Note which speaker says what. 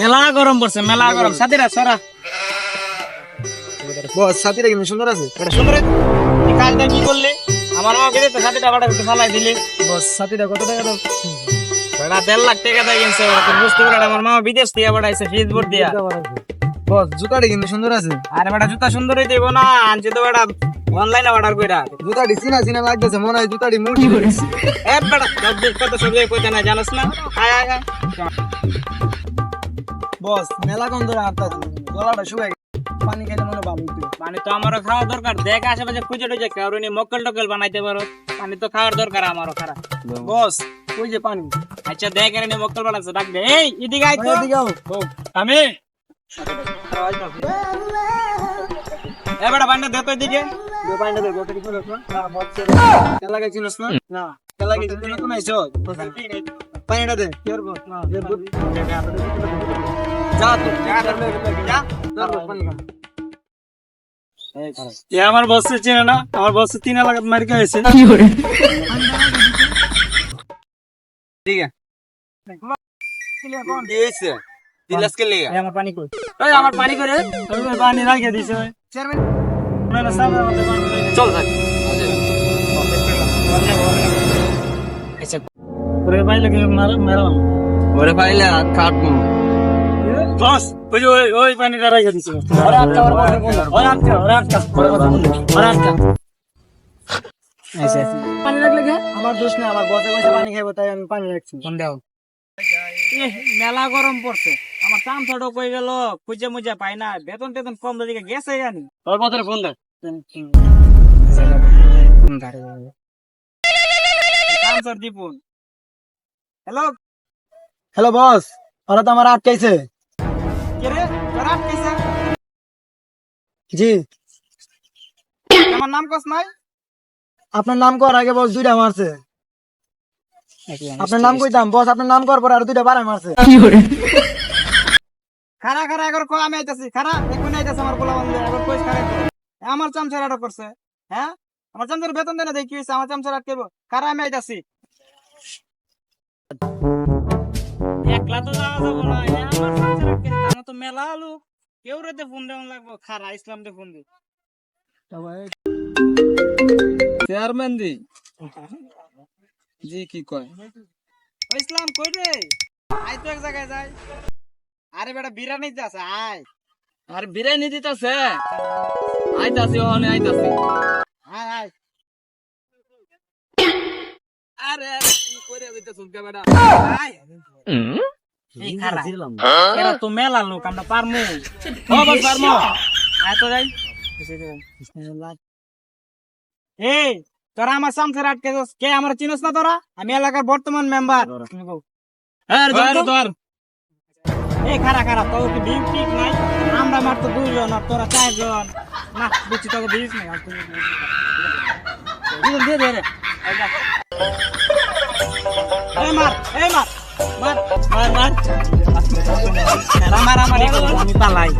Speaker 1: মেলা গরম পড়ছে মেলা গরম। সাথীরা সরা।
Speaker 2: বস সাথীরা কিন্তু সুন্দর আছে।
Speaker 1: এটা সুন্দর। কাজটা কি করলে? আমার সাথীটা বাটা করতে ফালাই দিলি।
Speaker 2: বস কত টাকা
Speaker 1: দেড় লাখ টাকা দিয়ে কিনছে বুঝতে পারে আমার মা বিদেশ দিয়ে বাড়াইছে ফিজ বোর্ড দিয়া।
Speaker 2: বস জুতাটি কিন্তু সুন্দর আছে।
Speaker 1: আরে বেটা জুতা সুন্দর হইতে হইবো না আনছি তো বেটা। অনলাইনে অর্ডার কইরা।
Speaker 2: জুতাটি চিনা চিনা লাগতেছে মনে হয় জুতাটি মুরগি করেছে
Speaker 1: এ বেটা সব দেশ কত সব জায়গায় কইতে না জানোস না? আয় আয় আয়।
Speaker 2: বস মেলা কম ধরে হাঁটতে গলাটা শুকাই পানি খাইলে মনে ভালো হইতো।
Speaker 1: পানি তো আমারও খাওয়া দরকার। দেখ আশেপাশে খুঁজে টুজে কারণ মক্কেল টক্কেল বানাইতে পারো। পানি তো খাওয়ার দরকার আমারও খারাপ।
Speaker 2: বস ওই যে পানি।
Speaker 1: আচ্ছা দেখ এর মক্কেল বানাচ্ছে ডাক দে। এই এদিকে আয় তো।
Speaker 2: এদিকে আও।
Speaker 1: আমি? এ বেটা বান্ডা দে তো এদিকে।
Speaker 2: দে পানিটা দে, গোটাটি করে রাখো। হ্যাঁ, বস, খেলা গেছি না শোন? না, খেলা গেছি, তুই নতুন আইছো। পানিটা দে। কি করব? দে, দে। যা তো, যা, ধর, ধর, ধর, যা। ধর, ধর, পানি খা।
Speaker 1: এ আমার বস চেনে না আমার বস তিন এলাকাত মারি খাইছে
Speaker 2: ঠিক আছে। কি হয়েছে? দিলাসকে লেগে।
Speaker 1: আমার পানি কই ওই আমার পানি করে ওই পানি রাখিয়ে দিছে ওই
Speaker 2: চেয়ারম্যান,
Speaker 1: না না আমাদের
Speaker 2: চল ভাই।
Speaker 1: আচ্ছা ওরে পাইলে কি মারা মারাম
Speaker 2: ওরে পাইলে হাত কাটবো।
Speaker 1: বস ওই ওই ওই পানিটা রাখিয়ে দিছে। ওরে আটকা ওরে আটকা ওরে আটকা। ওরে আটকা ওরে আটকা।
Speaker 2: পানি রাখলে কে? আমার দোষ নেই আমার বসে বসে পানি খাইবো তাই আমি পানি রাখছি।
Speaker 1: ফোন দাও। মেলা গরম পড়ছে। আমার কাম ছড়ো কই গেল খুঁজে মুজে পাই না বেতন টেতন কম দিকে গেছে জানি তোর পথের ফোন দে। কাম ছড় দিপুন হ্যালো
Speaker 2: হ্যালো বস ওরা তো আমার আটকাইছে। জি।
Speaker 1: আমার নাম কস নাই?
Speaker 2: আপনার নাম কর আগে বস দুইটা মারছে। আপনার নাম কইতাম বস আপনার নাম কর পরে আর দুইটা বাড়াই মারছে।
Speaker 1: খারা খারা একবার কো আমি আইতাছি খারা এখন আইতাছে আমার পোলা বন্ধু একবার কইস খারা আমার চামচার আটক করছে হ্যাঁ? আমার চামচার বেতন দেনা দেখি হইছে আমার চামচার আটকেব খারা আমি আইতাছি? একলা তো যাওয়া যাব না আমার আটকে তো মেলা আলু কেউ রেতে ফোন দেওয়া লাগবো খারা ইসলাম দে ফোন দি।
Speaker 2: চেয়ারম্যান দি। জি কি কয়?
Speaker 1: ইসলাম কই রে? আই তো এক জায়গায় যাই। আরে বেটা বিরিয়ানি যাচ্ছে আয়।
Speaker 2: আর বিরিয়ানি দিতেছে? আইতাছি ওখানে আইতাছি।
Speaker 1: আয় আয়
Speaker 2: আরে কি করে দিতেছ বেটা
Speaker 1: আয় এই খারা। এরা তো মেলা লোক আমরা পারমু। ও পারমু। আয় তো যাই। এই তোরা আমার সামসের আটকে কে আমার চিনস না তোরা? আমি এলাকার বর্তমান মেম্বার
Speaker 2: ধর। ধর।
Speaker 1: এই খারা খারা তোর কি বিল ঠিক নাই? আমরা মাত্র দুইজন আর তোরা চারজন। না, বুঝছি, তোকে বিল নাই, আর তুই দিয়ে দে রে। এই। মার এই মার মার মার মার। মারামারি আমি পালাই।